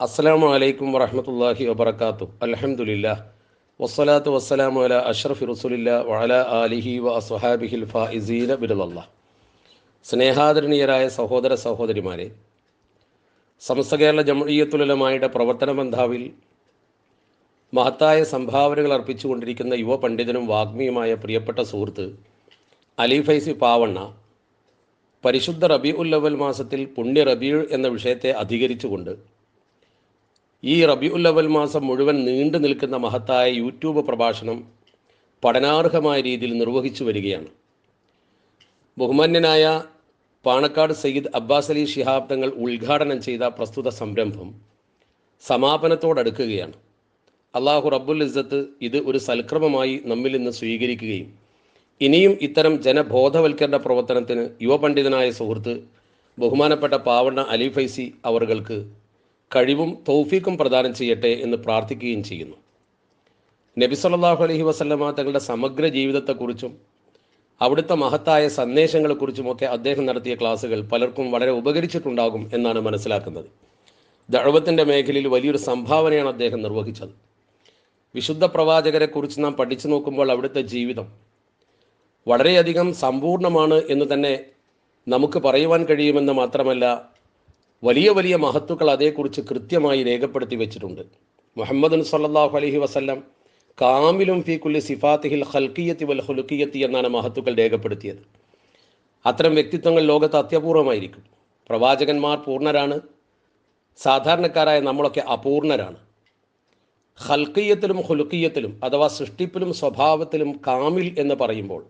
അസ്സലാമു അലൈക്കും വറഹമത്തല്ലാഹി വബർക്കാത്തു അലഹമുല്ല വസ്സലാത്തു വസ്സലാമു അല അഷ്റഫ് റസുലില്ല വഅല ആലിഹി വ അസ്ഹാബിഹിൽ ഫായിസീന ബിരുദല്ല സ്നേഹാദരണീയരായ സഹോദര സഹോദരിമാരെ സമസ്ത കേരള ജമീയത്തുലമായുടെ പ്രവർത്തന ബന്ധാവിൽ മഹത്തായ സംഭാവനകൾ അർപ്പിച്ചുകൊണ്ടിരിക്കുന്ന യുവ പണ്ഡിതനും വാഗ്മിയുമായ പ്രിയപ്പെട്ട സുഹൃത്ത് അലി ഫൈസി പാവണ്ണ പരിശുദ്ധ റബി ഉല്ലവൽ മാസത്തിൽ പുണ്യ റബീൾ എന്ന വിഷയത്തെ അധികരിച്ചുകൊണ്ട് ഈ റബിയുല്ലവൽ മാസം മുഴുവൻ നീണ്ടു നിൽക്കുന്ന മഹത്തായ യൂട്യൂബ് പ്രഭാഷണം പഠനാർഹമായ രീതിയിൽ നിർവഹിച്ചു വരികയാണ്. ബഹുമാന്യനായ പാണക്കാട് സയ്യിദ് അബ്ബാസ് അലി ശിഹാബ് തങ്ങൾ ഉദ്ഘാടനം ചെയ്ത പ്രസ്തുത സംരംഭം സമാപനത്തോടടുക്കുകയാണ് അള്ളാഹു റബ്ബുൽ ഇസ്സത്ത് ഇത് ഒരു സൽക്രമമായി നമ്മിൽ നിന്ന് സ്വീകരിക്കുകയും ഇനിയും ഇത്തരം ജനബോധവൽക്കരണ പ്രവർത്തനത്തിന് യുവപണ്ഡിതനായ സുഹൃത്ത് ബഹുമാനപ്പെട്ട പാവണ്ണ അലി ഫൈസി അവറുകൾക്ക് കഴിവും തൗഫീക്കും പ്രദാനം ചെയ്യട്ടെ എന്ന് പ്രാർത്ഥിക്കുകയും ചെയ്യുന്നു. നബി സല്ലല്ലാഹു അലൈഹി വസല്ലമ തങ്ങളുടെ സമഗ്ര ജീവിതത്തെക്കുറിച്ചും അവിടുത്തെ മഹത്തായ സന്ദേശങ്ങളെക്കുറിച്ചുമൊക്കെ അദ്ദേഹം നടത്തിയ ക്ലാസ്സുകൾ പലർക്കും വളരെ ഉപകരിച്ചിട്ടുണ്ടാകും എന്നാണ് മനസ്സിലാക്കുന്നത്. ദഴവത്തിന്റെ മേഖലയിൽ വലിയൊരു സംഭാവനയാണ് അദ്ദേഹം നിർവഹിച്ചത്. വിശുദ്ധ പ്രവാചകരെക്കുറിച്ച് നാം പഠിച്ചു നോക്കുമ്പോൾ അവിടുത്തെ ജീവിതം വളരെയധികം സമ്പൂർണമാണ് എന്ന് തന്നെ നമുക്ക് പറയുവാൻ കഴിയുമെന്ന് മാത്രമല്ല വലിയ വലിയ മഹത്തുക്കൾ അതേക്കുറിച്ച് കൃത്യമായി രേഖപ്പെടുത്തി വെച്ചിട്ടുണ്ട്. മുഹമ്മദ് സല്ലാഹു അലഹി വസല്ലം കാമിലും ഫീക്കുല്ലി കുല്ലി സിഫാത്തിഹിൽ ഹൽക്കിയത്തി വൽ ഹുലുക്കിയത്തി എന്നാണ് മഹത്തുക്കൾ രേഖപ്പെടുത്തിയത്. അത്തരം വ്യക്തിത്വങ്ങൾ ലോകത്ത് അത്യപൂർവമായിരിക്കും. പ്രവാചകന്മാർ പൂർണരാണ്. സാധാരണക്കാരായ നമ്മളൊക്കെ അപൂർണരാണ്. ഹൽക്കിയത്തിലും ഹുലുക്കിയത്തിലും അഥവാ സൃഷ്ടിപ്പിലും സ്വഭാവത്തിലും കാമിൽ എന്ന് പറയുമ്പോൾ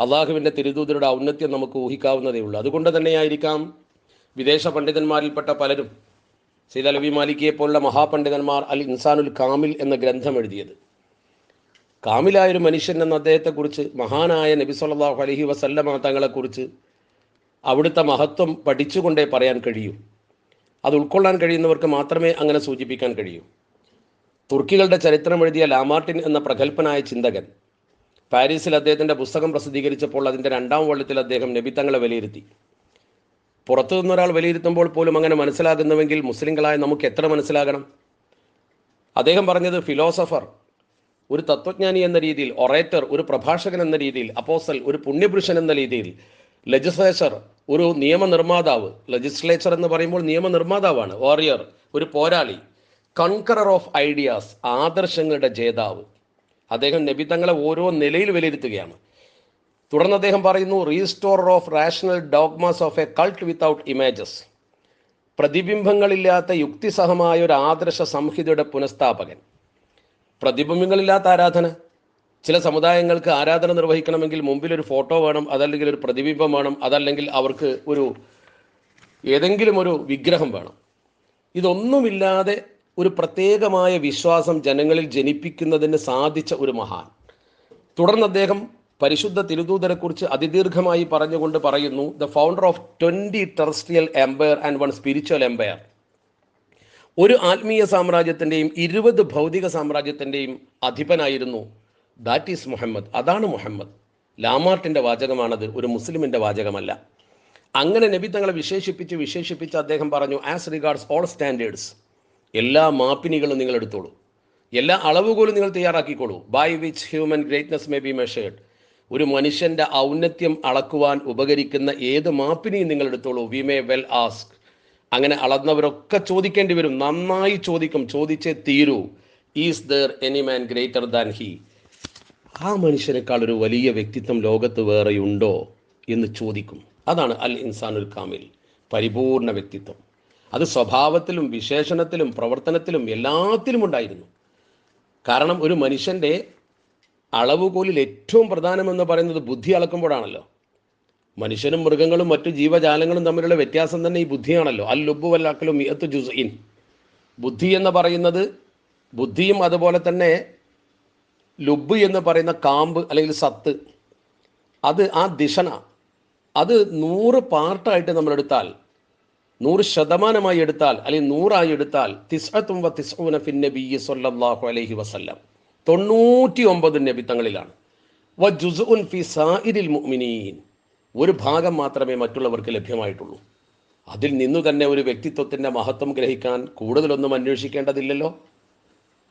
അള്ളാഹുവിന്റെ തിരുദൂതരുടെ ഔന്നത്യം നമുക്ക് ഊഹിക്കാവുന്നതേ ഉള്ളൂ അതുകൊണ്ട് തന്നെയായിരിക്കാം വിദേശ പണ്ഡിതന്മാരിൽപ്പെട്ട പലരും സീദ് അലബി മാലിക്കിയെ പോലുള്ള മഹാപണ്ഡിതന്മാർ അൽ ഇൻസാനുൽ കാമിൽ എന്ന ഗ്രന്ഥം എഴുതിയത്. കാമിലായൊരു മനുഷ്യൻ എന്ന അദ്ദേഹത്തെക്കുറിച്ച് മഹാനായ നബി സല്ലല്ലാഹു അലഹി വസല്ലമ തങ്ങളെക്കുറിച്ച് അവിടുത്തെ മഹത്വം പഠിച്ചുകൊണ്ടേ പറയാൻ കഴിയൂ. അത് ഉൾക്കൊള്ളാൻ കഴിയുന്നവർക്ക് മാത്രമേ അങ്ങനെ സൂചിപ്പിക്കാൻ കഴിയൂ. തുർക്കികളുടെ ചരിത്രം എഴുതിയ ലാമാർട്ടിൻ എന്ന പ്രഗത്ഭനായ ചിന്തകൻ പാരീസിൽ അദ്ദേഹത്തിന്റെ പുസ്തകം പ്രസിദ്ധീകരിച്ചപ്പോൾ അതിന്റെ രണ്ടാം വള്ളത്തിൽ അദ്ദേഹം നബി തങ്ങളെ വിലയിരുത്തി. പുറത്തു നിന്നൊരാൾ വിലയിരുത്തുമ്പോൾ പോലും അങ്ങനെ മനസ്സിലാകുന്നുവെങ്കിൽ മുസ്ലിങ്ങളായ നമുക്ക് എത്ര മനസ്സിലാകണം? അദ്ദേഹം പറഞ്ഞത് ഫിലോസഫർ ഒരു തത്വജ്ഞാനി എന്ന രീതിയിൽ ഒറേറ്റർ ഒരു പ്രഭാഷകൻ എന്ന രീതിയിൽ അപ്പോസൽ ഒരു പുണ്യപുരുഷൻ എന്ന രീതിയിൽ ലെജിസ്ലേച്ചർ ഒരു നിയമനിർമ്മാതാവ് ലെജിസ്ലേച്ചർ എന്ന് പറയുമ്പോൾ നിയമനിർമ്മാതാവാണ് വാറിയർ ഒരു പോരാളി കൺകറർ ഓഫ് ഐഡിയാസ് ആദർശങ്ങളുടെ ജേതാവ്. അദ്ദേഹം നബി തങ്ങളെ ഓരോ നിലയിൽ വിലയിരുത്തുകയാണ്. തുടർന്ന് അദ്ദേഹം പറയുന്നു restore of rational dogmas of a cult without images പ്രതിബിംബങ്ങളില്ലാത്ത യുക്തിസഹമായ ഒരു ആദർശ സംഹിതയുടെ പുനഃസ്ഥാപകൻ. പ്രതിബിംബങ്ങളില്ലാത്ത ആരാധന. ചില സമുദായങ്ങൾക്ക് ആരാധന നിർവഹിക്കണമെങ്കിൽ മുമ്പിൽ ഒരു ഫോട്ടോ വേണം അതല്ലെങ്കിൽ ഒരു പ്രതിബിംബം വേണം അതല്ലെങ്കിൽ അവർക്ക് ഒരു ഏതെങ്കിലും ഒരു വിഗ്രഹം വേണം. ഇതൊന്നുമില്ലാതെ ഒരു പ്രത്യേകമായ വിശ്വാസം ജനങ്ങളിൽ ജനിപ്പിക്കുന്നതിന് സാധിച്ച ഒരു മഹാൻ. തുടർന്ന് അദ്ദേഹം പരിശുദ്ധ തിരുദൂതരെക്കുറിച്ച് അതിദീർഘമായി പറഞ്ഞുകൊണ്ട് പറയുന്നു the founder of twenty terrestrial empire and one spiritual empire ഒരു ആത്മീയ സാമ്രാജ്യത്തിന്റെയും ഇരുപത് ഭൗതിക സാമ്രാജ്യത്തിന്റെയും അധിപനായിരുന്നു. ദാറ്റ് ഈസ് മുഹമ്മദ് അതാണ് മുഹമ്മദ് ലാമാർട്ടിന്റെ വാചകമാണത്. ഒരു മുസ്ലിമിന്റെ വാചകമല്ല. അങ്ങനെ നബി തങ്ങളെ വിശേഷിപ്പിച്ച് വിശേഷിപ്പിച്ച് അദ്ദേഹം പറഞ്ഞു ആസ് റിഗാർഡ്സ് ഓൾ സ്റ്റാൻഡേർഡ്സ് എല്ലാ മാപ്പിനികളും നിങ്ങൾ എടുത്തോളൂ. എല്ലാ അളവുകോലും നിങ്ങൾ തയ്യാറാക്കിക്കോളൂ. By which human greatness may be measured ഒരു മനുഷ്യന്റെ ഔന്നത്യം അളക്കുവാൻ ഉപകരിക്കുന്ന ഏത് മാപ്പിനെയും നിങ്ങൾ എടുത്തോളൂ വി മേ വെൽ ആസ്ക് അങ്ങനെ അളന്നവരൊക്കെ ചോദിക്കേണ്ടി വരും. നന്നായി ചോദിക്കും. ചോദിച്ചേ തീരൂ. Is there any man greater than he ആ മനുഷ്യനേക്കാൾ ഒരു വലിയ വ്യക്തിത്വം ലോകത്ത് വേറെയുണ്ടോ എന്ന് ചോദിക്കും. അതാണ് അൽ ഇൻസാനുൽ കാമിൽ. പരിപൂർണ വ്യക്തിത്വം. അത് സ്വഭാവത്തിലും വിശേഷണത്തിലും പ്രവർത്തനത്തിലും എല്ലാത്തിലും ഉണ്ടായിരുന്നു. കാരണം ഒരു മനുഷ്യന്റെ അളവുകോലിൽ ഏറ്റവും പ്രധാനമെന്ന് പറയുന്നത് ബുദ്ധി അളക്കുമ്പോഴാണല്ലോ. മനുഷ്യനും മൃഗങ്ങളും മറ്റു ജീവജാലങ്ങളും തമ്മിലുള്ള വ്യത്യാസം തന്നെ ഈ ബുദ്ധിയാണല്ലോ. അൽ ലുബു വല്ലാക്കലും മിയത്ത് ജുസൈൻ ബുദ്ധി എന്ന് പറയുന്നത് ബുദ്ധിയും അതുപോലെ തന്നെ ലുബ് എന്ന് പറയുന്ന കാമ്പ് അല്ലെങ്കിൽ സത്ത്. അത് ആ ദിഷണ അത് നൂറ് പാർട്ടായിട്ട് നമ്മൾ എടുത്താൽ നൂറ് ശതമാനമായി എടുത്താൽ അല്ലെങ്കിൽ നൂറായി എടുത്താൽ തിസ്അത്തും വ തിസ്ഊന ഫിൻ നബി സല്ലല്ലാഹു അലൈഹി വസല്ലം. തൊണ്ണൂറ്റി ഒമ്പത് നബിത്തങ്ങളിലാണ് ഒരു ഭാഗം മാത്രമേ മറ്റുള്ളവർക്ക് ലഭ്യമായിട്ടുള്ളൂ. അതിൽ നിന്നു തന്നെ ഒരു വ്യക്തിത്വത്തിന്റെ മഹത്വം ഗ്രഹിക്കാൻ കൂടുതലൊന്നും അന്വേഷിക്കേണ്ടതില്ലല്ലോ.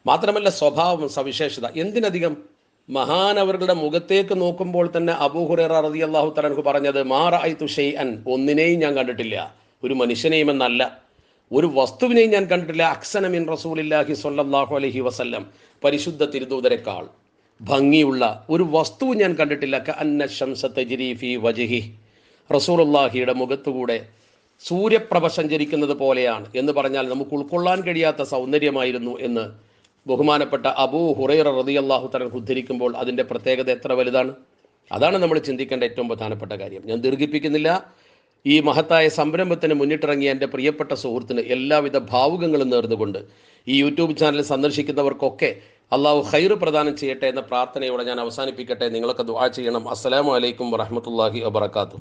മാത്രമല്ല സ്വഭാവം സവിശേഷത എന്തിനധികം? മഹാനവരുടെ മുഖത്തേക്ക് നോക്കുമ്പോൾ തന്നെ അബൂഹുറ റതി അള്ളാഹു തലൻഹു പറഞ്ഞത് മാറായി തുഷൈ അൻ ഒന്നിനെയും ഞാൻ കണ്ടിട്ടില്ല. ഒരു മനുഷ്യനെയും എന്നല്ല ഒരു വസ്തുവിനെ ഞാൻ കണ്ടിട്ടില്ല. അക്സനമിൻ റസൂലില്ലാഹി സൊല്ലാഹു അലഹി വസല്ലം. പരിശുദ്ധ തിരുദൂതരെക്കാൾ ഭംഗിയുള്ള ഒരു വസ്തുവും ഞാൻ കണ്ടിട്ടില്ല. ക അന്ന ശംസ തജ്രി ഫി വജഹി റസൂലുള്ളാഹിയുടെ മുഖത്തുകൂടെ സൂര്യപ്രഭ സഞ്ചരിക്കുന്നത് പോലെയാണ്. എന്ന് പറഞ്ഞാൽ നമുക്ക് ഉൾക്കൊള്ളാൻ കഴിയാത്ത സൗന്ദര്യമായിരുന്നു എന്ന് ബഹുമാനപ്പെട്ട അബൂ ഹുറൈറ അള്ളാഹു തരൻ ഉദ്ധരിക്കുമ്പോൾ അതിന്റെ പ്രത്യേകത എത്ര വലുതാണ്? അതാണ് നമ്മൾ ചിന്തിക്കേണ്ട ഏറ്റവും പ്രധാനപ്പെട്ട കാര്യം. ഞാൻ ദീർഘിപ്പിക്കുന്നില്ല. ഈ മഹത്തായ സംരംഭത്തിന് മുന്നിട്ടിറങ്ങിയ എന്റെ പ്രിയപ്പെട്ട സുഹൃത്തിന് എല്ലാവിധ ഭാവുകങ്ങളും നേർന്നുകൊണ്ട് ഈ യൂട്യൂബ് ചാനൽ സന്ദർശിക്കുന്നവർക്കൊക്കെ അള്ളാഹു ഹൈർ പ്രദാനം ചെയ്യട്ടെ എന്ന പ്രാർത്ഥനയോടെ ഞാൻ അവസാനിപ്പിക്കട്ടെ. നിങ്ങളൊക്കെ ദുആ ചെയ്യണം. അസ്സലാമു അലൈക്കും വറഹ്മത്തുള്ളാഹി വബറകാതുഹു.